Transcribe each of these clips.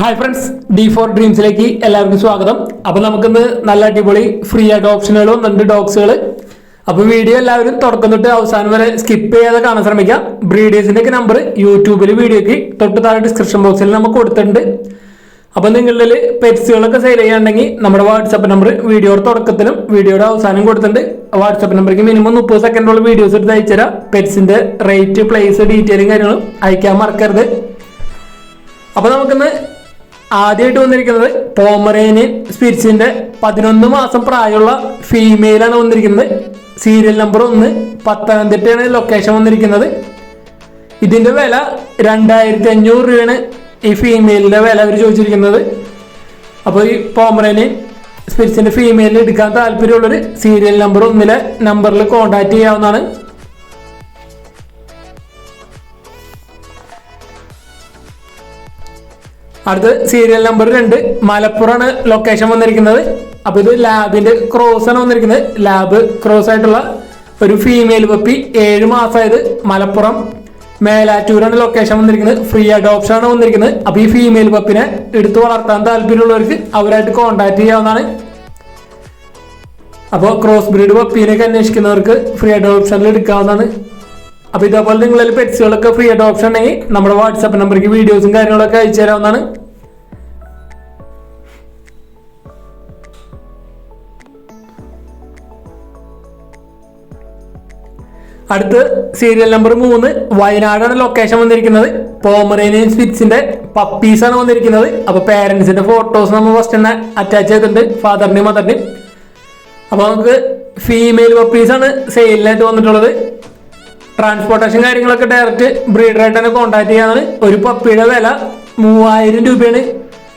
Hi friends D four ഡ്രീംസിലേക്ക് എല്ലാവർക്കും സ്വാഗതം. അപ്പോൾ നമുക്കിന്ന് നല്ല അടിപൊളി ഫ്രീ ആയിട്ട് ഓപ്ഷനുകളും രണ്ട് ഡോഗ്സുകൾ അപ്പോൾ വീഡിയോ എല്ലാവരും തുടക്കം തൊട്ട് അവസാനം വരെ സ്കിപ്പ് ചെയ്യാതെ കാണാൻ ശ്രമിക്കാം. ബ്രീഡേഴ്സിന്റെ ഒക്കെ നമ്പർ യൂട്യൂബിൽ വീഡിയോക്ക് തൊട്ട് താഴെ ഡിസ്ക്രിപ്ഷൻ ബോക്സിൽ നമുക്ക് കൊടുത്തിട്ടുണ്ട്. അപ്പോൾ നിങ്ങളിൽ പെറ്റ്സുകളൊക്കെ സെയിൽ ചെയ്യാണ്ടെങ്കിൽ നമ്മുടെ വാട്സപ്പ് നമ്പർ വീഡിയോയുടെ തുടക്കത്തിലും വീഡിയോയുടെ അവസാനം കൊടുത്തിട്ടുണ്ട്. വാട്സപ്പ് നമ്പർക്ക് മിനിമം മുപ്പത് സെക്കൻഡോളം വീഡിയോസ് എടുത്ത് അയച്ചുതരാം. പെറ്റ്സിന്റെ റേറ്റ് പ്ലേസ് ഡീറ്റെയിലും കാര്യങ്ങളും അയക്കാൻ മറക്കരുത്. അപ്പൊ നമുക്കിന്ന് ആദ്യമായിട്ട് വന്നിരിക്കുന്നത് പോമറേനിയൻ സ്പിരിറ്റ്സിന്റെ പതിനൊന്ന് മാസം പ്രായമുള്ള ഫീമെയിലാണ് വന്നിരിക്കുന്നത്. സീരിയൽ നമ്പർ ഒന്ന് പത്തനംതിട്ടയാണ് ലൊക്കേഷൻ വന്നിരിക്കുന്നത്. ഇതിന്റെ വില രണ്ടായിരത്തി അഞ്ഞൂറ് രൂപയാണ് ഈ ഫീമെയിലിന്റെ വില അവർ ചോദിച്ചിരിക്കുന്നത്. അപ്പോൾ ഈ പോമറേനിയൻ സ്പിരിറ്റ്സിന്റെ ഫീമെയിലിൽ എടുക്കാൻ താല്പര്യമുള്ളൊരു സീരിയൽ നമ്പർ ഒന്നിലെ നമ്പറിൽ കോൺടാക്ട് ചെയ്യാവുന്നതാണ്. അടുത്ത് സീരിയൽ നമ്പർ രണ്ട് മലപ്പുറമാണ് ലൊക്കേഷൻ വന്നിരിക്കുന്നത്. അപ്പൊ ഇത് ലാബിന്റെ ക്രോസ് ആണ് വന്നിരിക്കുന്നത്. ലാബ് ക്രോസ് ആയിട്ടുള്ള ഒരു ഫീമെയിൽ പപ്പി ഏഴ് മാസമായത് മലപ്പുറം. മേലാറ്റൂരാണ് ലൊക്കേഷൻ വന്നിരിക്കുന്നത്. ഫ്രീ അഡോപ്ഷൻ ആണ് വന്നിരിക്കുന്നത്. അപ്പൊ ഈ ഫീമെയിൽ പപ്പിനെ എടുത്തു വളർത്താൻ താല്പര്യമുള്ളവർക്ക് അവരായിട്ട് കോൺടാക്ട് ചെയ്യാവുന്നതാണ്. അപ്പോൾ ക്രോസ് ബ്രീഡ് പപ്പീനൊക്കെ അന്വേഷിക്കുന്നവർക്ക് ഫ്രീ അഡോപ്ഷനിൽ എടുക്കാവുന്നതാണ്. അപ്പൊ ഇതേപോലെ നിങ്ങളിൽ പെറ്റ്സുകളൊക്കെ ഫ്രീ ആയിട്ട് ഓപ്ഷൻ ഉണ്ടെങ്കിൽ നമ്മുടെ വാട്സാപ്പ് നമ്പർക്ക് വീഡിയോസും കാര്യങ്ങളൊക്കെ അയച്ചു തരാവുന്നതാണ്. അടുത്ത് സീരിയൽ നമ്പർ മൂന്ന് വയനാടാണ് ലൊക്കേഷൻ വന്നിരിക്കുന്നത്. പോമറേനിയൻ സ്പിറ്റ്സിന്റെ പപ്പീസ് ആണ് വന്നിരിക്കുന്നത്. അപ്പൊ പേരൻസിന്റെ ഫോട്ടോസ് നമ്മൾ ഫസ്റ്റ് തന്നെ അറ്റാച്ച് ചെയ്തിട്ടുണ്ട് ഫാദറിന്റെയും മദറിന്റെയും അപ്പൊ നമുക്ക് ഫീമെയിൽ പപ്പീസ് ആണ് സെയിലിനായിട്ട് വന്നിട്ടുള്ളത്. ട്രാൻസ്പോർട്ടേഷൻ കാര്യങ്ങളൊക്കെ ഡയറക്റ്റ് ബ്രീഡറായിട്ട് തന്നെ കോൺടാക്ട് ചെയ്യാനാണ്. ഒരു പപ്പിയുടെ വില മൂവായിരം രൂപയാണ്.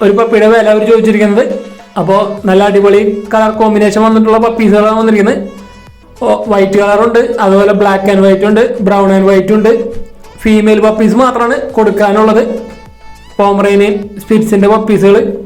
ഒരു പപ്പിയുടെ വില അവർ ചോദിച്ചിരിക്കുന്നത്. അപ്പോൾ നല്ല അടിപൊളി കളർ കോമ്പിനേഷൻ വന്നിട്ടുള്ള പപ്പീസുകളാണ് വന്നിരിക്കുന്നത്. വൈറ്റ് കളറുണ്ട് അതുപോലെ ബ്ലാക്ക് ആൻഡ് വൈറ്റ് ഉണ്ട് ബ്രൗൺ ആൻഡ് വൈറ്റ് ഉണ്ട്. ഫീമെയിൽ പപ്പീസ് മാത്രമാണ് കൊടുക്കാനുള്ളത്. പോമറേനിയൻ സ്പിരിറ്റ്സിന്റെ പപ്പീസുകൾ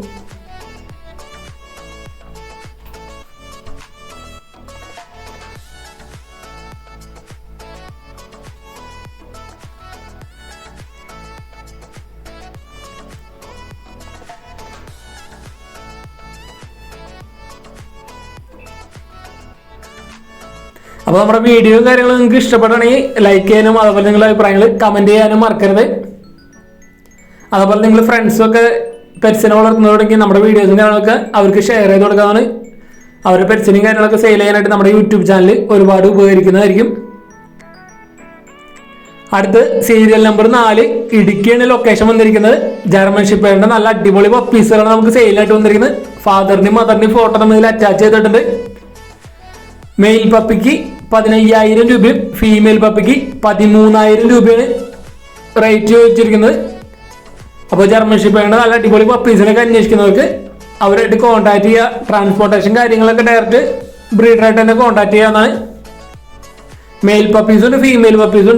അപ്പോൾ നമ്മുടെ വീഡിയോ കാര്യങ്ങളും നിങ്ങൾക്ക് ഇഷ്ടപ്പെടുകയാണെങ്കിൽ ലൈക്ക് ചെയ്യാനും അതുപോലെ നിങ്ങളുടെ അഭിപ്രായങ്ങൾ കമന്റ് ചെയ്യാനും മറക്കരുത്. അതുപോലെ നിങ്ങൾ ഫ്രണ്ട്സും ഒക്കെ പെറ്റ്സിനെ വളർത്തുന്നതോടെങ്കിൽ നമ്മുടെ വീഡിയോസും കാര്യങ്ങളൊക്കെ അവർക്ക് ഷെയർ ചെയ്ത് കൊടുക്കാമെന്ന് അവരുടെ പെറ്റ്സിനും കാര്യങ്ങളൊക്കെ സെയിൽ ചെയ്യാനായിട്ട് നമ്മുടെ യൂട്യൂബ് ചാനൽ ഒരുപാട് ഉപകരിക്കുന്നതായിരിക്കും. അടുത്ത് സീരിയൽ നമ്പർ നാല് ഇടുക്കിയാണ് ലൊക്കേഷൻ വന്നിരിക്കുന്നത്. ജർമ്മൻ ഷിപ്പേറിന്റെ നല്ല അടിപൊളി പപ്പീസുകളാണ് നമുക്ക് സെയിലായിട്ട് വന്നിരിക്കുന്നത്. ഫാദറിന്റെയും മദറിന്റെയും ഫോട്ടോ നമ്മൾ ഇതിൽ അറ്റാച്ച് ചെയ്തിട്ടുണ്ട് മെയിൽ പപ്പിക്ക് പതിനയ്യായിരം രൂപയും ഫീമെയിൽ പപ്പിക്ക് പതിമൂന്നായിരം രൂപയാണ് റേറ്റ് ചോദിച്ചിരിക്കുന്നത് അപ്പോൾ ജർമ്മൻ ആണ് നല്ല അടിപൊളി പപ്പീസിനൊക്കെ അന്വേഷിക്കുന്നവർക്ക് അവരായിട്ട് കോൺടാക്ട് ചെയ്യുക ട്രാൻസ്പോർട്ടേഷൻ കാര്യങ്ങളൊക്കെ ഡയറക്റ്റ് ബ്രീഡറായിട്ട് തന്നെ കോൺടാക്ട് ചെയ്യാവുന്നതാണ്. മെയിൽ പപ്പീസും ഉണ്ട് ഫീമെയിൽ പപ്പീസും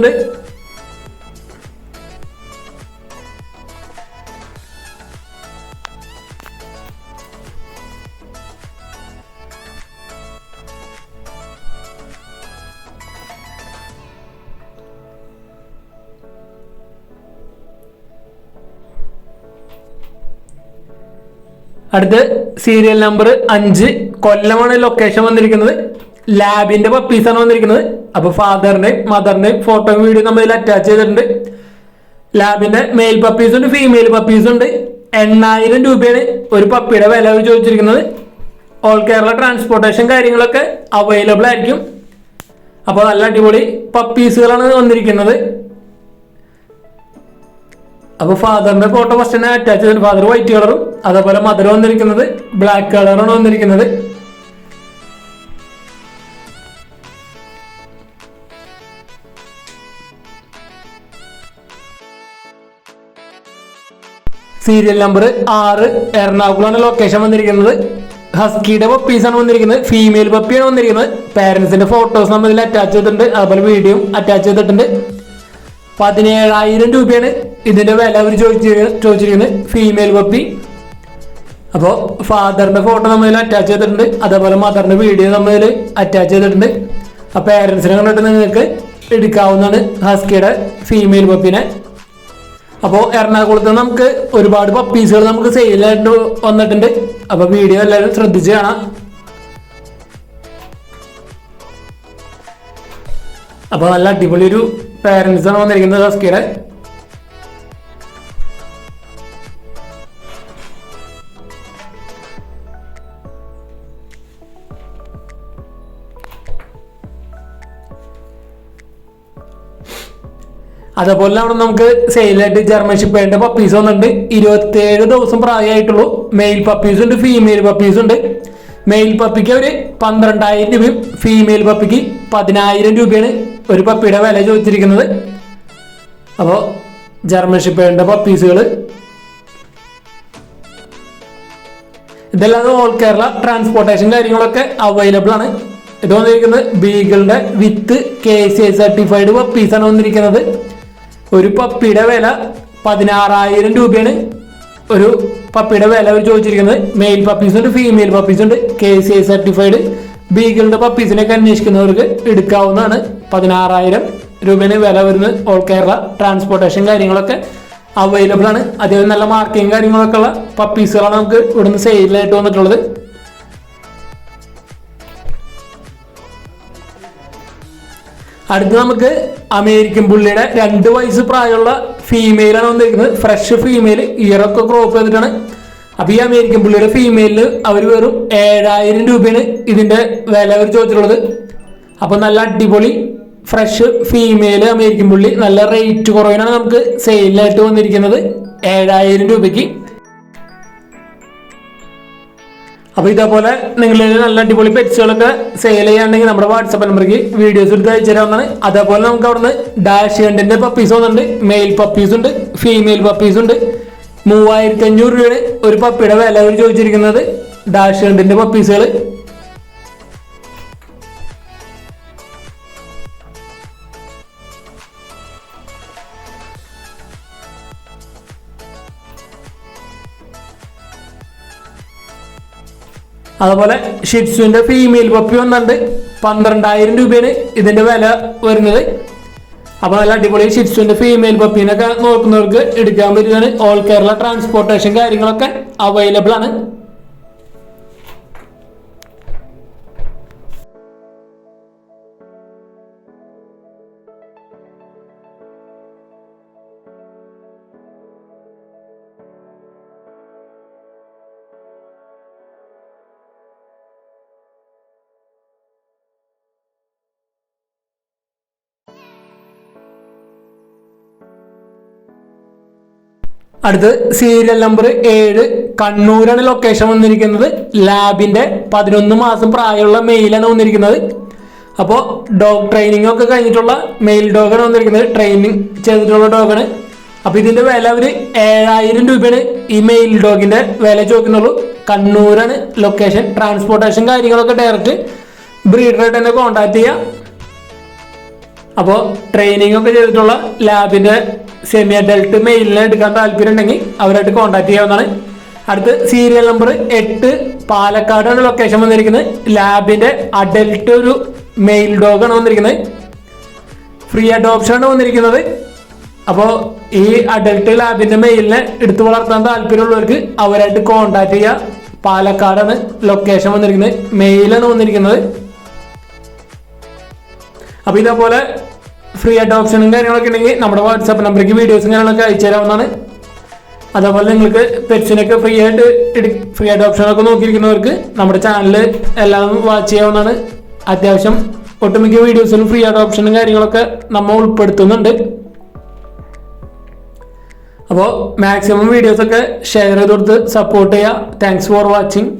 അടുത്ത് സീരിയൽ നമ്പർ അഞ്ച്. കൊല്ലമാണ് ലൊക്കേഷൻ വന്നിരിക്കുന്നത്. ലാബിന്റെ പപ്പീസാണ് വന്നിരിക്കുന്നത്. അപ്പൊ ഫാദറിന്റെ മദറിന്റെ ഫോട്ടോ വീഡിയോ നമ്മൾ ഇതിൽ അറ്റാച്ച് ചെയ്തിട്ടുണ്ട്. ലാബിന്റെ മെയിൽ പപ്പീസ് ഉണ്ട് ഫീമെയിൽ പപ്പീസ് ഉണ്ട്. എണ്ണായിരം രൂപയാണ് ഒരു പപ്പിയുടെ വില ചോദിച്ചിരിക്കുന്നത്. ഓൾ കേരള ട്രാൻസ്പോർട്ടേഷൻ കാര്യങ്ങളൊക്കെ അവൈലബിൾ ആയിരിക്കും. അപ്പോൾ നല്ല അടിപൊളി പപ്പീസുകളാണ് വന്നിരിക്കുന്നത്. അപ്പൊ ഫാദറിന്റെ ഫോട്ടോ ഫസ്റ്റ് തന്നെ അറ്റാച്ച് ചെയ്തിട്ട് ഫാദർ വൈറ്റ് കളറും അതേപോലെ മദർ വന്നിരിക്കുന്നത് ബ്ലാക്ക് കളറാണ് വന്നിരിക്കുന്നത്. സീരിയൽ നമ്പർ ആറ് എറണാകുളമാണ് ലൊക്കേഷൻ വന്നിരിക്കുന്നത്. ഹസ്കിയുടെ പപ്പീസാണ് വന്നിരിക്കുന്നത്. ഫീമെയിൽ പപ്പിയാണ് വന്നിരിക്കുന്നത്. പാരന്റ്സിന്റെ ഫോട്ടോസ് നമ്മൾ ഇതിൽ അറ്റാച്ച് ചെയ്തിട്ടുണ്ട്. അതുപോലെ വീഡിയോ അറ്റാച്ച് ചെയ്തിട്ടുണ്ട്. പതിനേഴായിരം രൂപയാണ് ഇതിന്റെ വില അവർ ചോദിച്ചു ചോദിച്ചിരിക്കുന്നത് ഫീമെയിൽ പപ്പി അപ്പോൾ ഫാദറിന്റെ ഫോട്ടോ നമ്മൾ അറ്റാച്ച് ചെയ്തിട്ടുണ്ട്. അതേപോലെ മദറിന്റെ വീഡിയോ നമ്മൾ അറ്റാച്ച് ചെയ്തിട്ടുണ്ട്. ആ പേരൻസിനെ കണ്ടിട്ട് നിങ്ങൾക്ക് എടുക്കാവുന്നതാണ് ഹസ്കിയുടെ ഫീമെയിൽ പപ്പിനെ അപ്പോൾ എറണാകുളത്ത് നമുക്ക് ഒരുപാട് പപ്പീസുകൾ നമുക്ക് സെയിലായിട്ട് വന്നിട്ടുണ്ട്. അപ്പോൾ വീഡിയോ എല്ലാവരും ശ്രദ്ധിച്ച് കാണാം. അപ്പോൾ നല്ല അടിപൊളി ഒരു പേരൻസാണ് വന്നിരിക്കുന്നത് ഹസ്കിയുടെ. അതേപോലെ അവിടെ നമുക്ക് സെയിലായിട്ട് ജർമ്മൻ വേണ്ട പപ്പീസ് വന്നിട്ടുണ്ട്. ഇരുപത്തിയേഴ് ദിവസം പ്രായമായിട്ടുള്ളൂ. മെയിൽ പപ്പീസ് ഉണ്ട് ഫീമെയിൽ പപ്പീസ് ഉണ്ട്. മെയിൽ പപ്പിക്ക് ഒരു പന്ത്രണ്ടായിരം രൂപയും ഫീമെയിൽ പപ്പിക്ക് പതിനായിരം രൂപയാണ് ഒരു പപ്പിയുടെ വില ചോദിച്ചിരിക്കുന്നത്. അപ്പോൾ ജർമ്മൻ വേണ്ട പപ്പീസുകൾ ഇതെല്ലാം ഓൾ കേരള ട്രാൻസ്പോർട്ടേഷൻ കാര്യങ്ങളൊക്കെ അവൈലബിൾ ആണ്. ഇത് വന്നിരിക്കുന്നത് ബീഗിളുടെ with K C I certified പപ്പീസാണ് വന്നിരിക്കുന്നത്. ഒരു പപ്പിയുടെ വില പതിനാറായിരം രൂപയാണ്. ഒരു പപ്പിയുടെ വില അവർ ചോദിച്ചിരിക്കുന്നത്. മെയിൽ പപ്പീസ് ഉണ്ട് ഫീമെയിൽ പപ്പീസ് ഉണ്ട് കെ സി ഐ സർട്ടിഫൈഡ് ബീഗിളുടെ പപ്പീസിനൊക്കെ അന്വേഷിക്കുന്നവർക്ക് എടുക്കാവുന്നതാണ്. പതിനാറായിരം രൂപയാണ് വില വരുന്നത് ഓൾ കേരള ട്രാൻസ്പോർട്ടേഷൻ കാര്യങ്ങളൊക്കെ അവൈലബിൾ ആണ്. അതേപോലെ നല്ല മാർക്കിങ് കാര്യങ്ങളൊക്കെ ഉള്ള പപ്പീസുകളാണ് നമുക്ക് ഇവിടുന്ന് സെയിലായിട്ട് വന്നിട്ടുള്ളത്. അടുത്ത് നമുക്ക് അമേരിക്കൻ പുള്ളിയുടെ രണ്ട് വയസ്സ് പ്രായമുള്ള ഫീമെയിലാണ് വന്നിരിക്കുന്നത്. ഫ്രഷ് ഫീമെയിൽ ഇയറൊക്കെ ക്രോപ്പ് ചെയ്തിട്ടാണ്. അപ്പൊ ഈ അമേരിക്കൻ പുള്ളിയുടെ ഫീമെയിലിന് അവർ വെറും ഏഴായിരം രൂപയാണ് ഇതിന്റെ വില അവർ ചോദിച്ചിട്ടുള്ളത്. അപ്പൊ നല്ല അടിപൊളി ഫ്രഷ് ഫീമെയിൽ അമേരിക്കൻ പുള്ളി. നല്ല റേറ്റ് കുറവിനാണ് നമുക്ക് സെയിലായിട്ട് വന്നിരിക്കുന്നത്. ഏഴായിരം രൂപയ്ക്ക്. അപ്പൊ ഇതേപോലെ നിങ്ങൾ നല്ല അടിപൊളി പെറ്റ്സുകളൊക്കെ സെയിൽ ചെയ്യാണ്ടെങ്കിൽ നമ്മുടെ വാട്സപ്പ് നമ്പർക്ക് വീഡിയോസ് എടുത്ത് അയച്ചു തരാവുന്നതാണ്. അതേപോലെ നമുക്ക് അവിടുന്ന് ഡാഷ് ഹണ്ടിന്റെ പപ്പീസ് വന്നിട്ടുണ്ട്. മെയിൽ പപ്പീസ് ഉണ്ട് ഫീമെയിൽ പപ്പീസ് ഉണ്ട്. മൂവായിരത്തി അഞ്ഞൂറ് രൂപയാണ് ഒരു പപ്പിയുടെ വില അവർ ചോദിച്ചിരിക്കുന്നത് ഡാഷ് ഹണ്ടിന്റെ പപ്പീസുകൾ അതുപോലെ ഷിറ്റ്സുവിന്റെ ഫീമെയിൽ പപ്പി വന്നിട്ടുണ്ട്. പന്ത്രണ്ടായിരം രൂപയാണ് ഇതിന്റെ വില വരുന്നത്. അപ്പോൾ നല്ല അടിപൊളി ഷിറ്റ്സുവിന്റെ ഫീമെയിൽ പപ്പീനൊക്കെ നോക്കുന്നവർക്ക് എടുക്കാൻ പറ്റുന്നതാണ്. ഓൾ കേരള ട്രാൻസ്പോർട്ടേഷൻ കാര്യങ്ങളൊക്കെ അവൈലബിൾ ആണ്. അടുത്ത് സീരിയൽ നമ്പർ ഏഴ്. കണ്ണൂരാണ് ലൊക്കേഷൻ വന്നിരിക്കുന്നത്. ലാബിന്റെ പതിനൊന്ന് മാസം പ്രായമുള്ള മെയിലാണ് വന്നിരിക്കുന്നത്. അപ്പോൾ ഡോഗ് ട്രെയിനിങ് ഒക്കെ കഴിഞ്ഞിട്ടുള്ള മെയിൽ ഡോഗാണ് വന്നിരിക്കുന്നത്. ട്രെയിനിങ് ചെയ്തിട്ടുള്ള ഡോഗാണ് അപ്പോൾ ഇതിന്റെ വില ഒരു ഏഴായിരം രൂപയാണ് ഈ മെയിൽ ഡോഗിന്റെ വില ചോദിക്കുന്നുള്ളൂ. കണ്ണൂരാണ് ലൊക്കേഷൻ ട്രാൻസ്പോർട്ടേഷൻ കാര്യങ്ങളൊക്കെ ഡയറക്റ്റ് ബ്രീഡറായിട്ട് തന്നെ കോൺടാക്ട് ചെയ്യാം. അപ്പോൾ ട്രെയിനിങ് ഒക്കെ ചെയ്തിട്ടുള്ള ലാബിന്റെ സെമി അഡൽട്ട് മെയിലിനെ എടുക്കാൻ താല്പര്യം ഉണ്ടെങ്കിൽ അവരായിട്ട് കോൺടാക്ട് ചെയ്യാവുന്നതാണ്. അടുത്ത് സീരിയൽ നമ്പർ എട്ട് പാലക്കാടാണ് ലൊക്കേഷൻ വന്നിരിക്കുന്നത്. ലാബിന്റെ അഡൽട്ട് ഒരു മെയിൽ ഡോഗാണ് വന്നിരിക്കുന്നത്. ഫ്രീ അഡോപ്ഷൻ ആണ് വന്നിരിക്കുന്നത്. അപ്പോൾ ഈ അഡൽട്ട് ലാബിന്റെ മെയിലിനെ എടുത്തു വളർത്താൻ താല്പര്യമുള്ളവർക്ക് അവരായിട്ട് കോൺടാക്ട് ചെയ്യുക പാലക്കാടാണ് ലൊക്കേഷൻ വന്നിരിക്കുന്നത്. മെയിലാണ് വന്നിരിക്കുന്നത്. അപ്പോൾ ഇതേപോലെ ഫ്രീ ആയിട്ട് ഓപ്ഷനും കാര്യങ്ങളൊക്കെ ഉണ്ടെങ്കിൽ നമ്മുടെ വാട്സാപ്പ് നമ്പറിലേക്ക് വീഡിയോസും കാര്യങ്ങളൊക്കെ അയച്ചു തരാവുന്നതാണ്. അതേപോലെ നിങ്ങൾക്ക് പെറ്റ്സിനൊക്കെ ഫ്രീ ആയിട്ട് ഫ്രീ ആയിട്ട് ഓപ്ഷനൊക്കെ നോക്കിയിരിക്കുന്നവർക്ക് നമ്മുടെ ചാനൽ എല്ലാം വാച്ച് ചെയ്യാവുന്നതാണ്. അത്യാവശ്യം ഒട്ടുമിക്ക വീഡിയോസിലും ഫ്രീ ആയിട്ട് ഓപ്ഷനും കാര്യങ്ങളൊക്കെ നമ്മൾ ഉൾപ്പെടുത്തുന്നുണ്ട്. അപ്പോൾ മാക്സിമം വീഡിയോസൊക്കെ ഷെയർ ചെയ്ത് കൊടുത്ത് സപ്പോർട്ട് ചെയ്യുക. Thanks for watching